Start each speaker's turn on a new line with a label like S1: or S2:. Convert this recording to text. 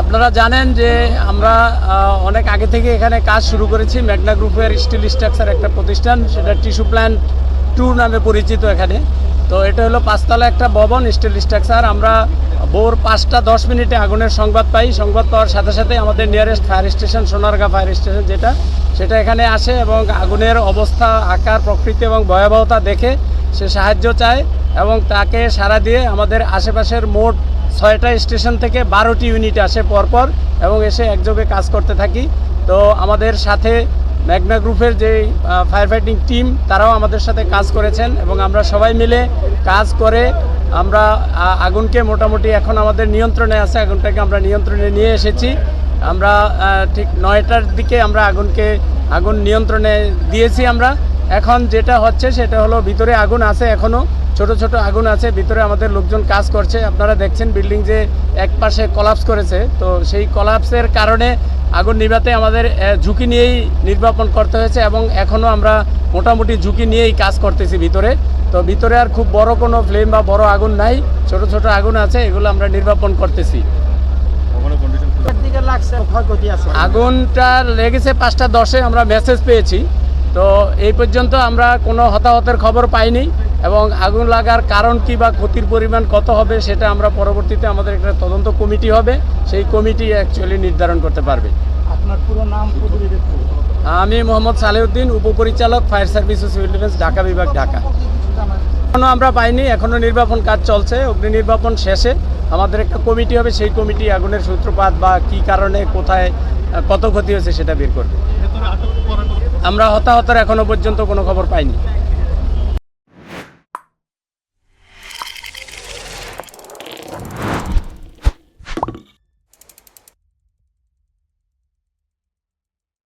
S1: আপনারা জানেন যে আমরা অনেক আগে থেকে এখানে কাজ শুরু করেছি। মেঘনা গ্রুপের স্টিল স্ট্রাকচার একটা প্রতিষ্ঠান, সেটা টিস্যু প্ল্যান্ট টু নামে পরিচিত এখানে। তো এটা হলো পাঁচতলা একটা ভবন স্টিল স্ট্রাকচার আমরা ভোর পাঁচটা দশ মিনিটে আগুনের সংবাদ পাই। সংবাদ পাওয়ার সাথে সাথে আমাদের nearest fire station Sonargaon fire station যেটা, সেটা এখানে আসে এবং আগুনের অবস্থা, আকার, প্রকৃতি এবং ভয়াবহতা দেখে সে সাহায্য চায় এবং তাকে সাড়া দিয়ে আমাদের আশেপাশের মোট ছয়টা স্টেশন থেকে বারোটি ইউনিট আসে পরপর এবং এসে একযোগে কাজ করতে থাকি। তো আমাদের সাথে ম্যাগনা গ্রুপের যে ফায়ার ফাইটিং টিম তারাও আমাদের সাথে কাজ করেছেন এবং আমরা সবাই মিলে কাজ করে আমরা আগুনকে মোটামুটি এখন আমাদের নিয়ন্ত্রণে আছে, আগুনটাকে আমরা নিয়ন্ত্রণে নিয়ে এসেছি। আমরা ঠিক নয়টার দিকে আমরা আগুনকে, আগুন নিয়ন্ত্রণে দিয়েছি আমরা। এখন যেটা হচ্ছে সেটা হলো ভিতরে আগুন আছে এখনও ছোট ছোট আগুন আছে ভিতরে আমাদের লোকজন কাজ করছে। আপনারা দেখছেন বিল্ডিং যে এক পাশে কলাপস করেছে। তো সেই কলাপসের কারণে আগুন নিভাতে আমাদের ঝুঁকি নিয়েই নির্বাপন করতে হয়েছে এবং এখনও আমরা মোটামুটি ঝুঁকি নিয়েই কাজ করতেছি ভিতরে। তো ভিতরে আর খুব বড় কোনো ফ্লেম বা বড় আগুন নাই। ছোট ছোট আগুন আছে এগুলো আমরা নির্বাপন করতেছি। আগুনটা লেগেছে পাঁচটা দশে আমরা মেসেজ পেয়েছি। তো এই পর্যন্ত আমরা কোনো হতাহতের খবর পাইনি এবং আগুন লাগার কারণ কি বা ক্ষতির পরিমাণ কত হবে সেটা আমরা পরবর্তীতে আমাদের একটা তদন্ত কমিটি হবে। সেই কমিটি অ্যাকচুয়ালি নির্ধারণ করতে পারবে।
S2: আপনার পুরো নাম
S1: আমি মোহাম্মদ সালেউদ্দিন উপপরিচালক ফায়ার সার্ভিস ও সিভিল ডিফেন্স ঢাকা বিভাগ ঢাকা। এখনও আমরা পাইনি এখনও নির্বাপন কাজ চলছে অগ্নি নির্বাপন শেষে। আমাদের একটা কমিটি হবে সেই কমিটি আগুনের সূত্রপাত বা কি কারণে কোথায় কত ক্ষতি হয়েছে সেটা বের করবে। আমরা হতাহতার এখনও পর্যন্ত কোনো খবর পাইনি।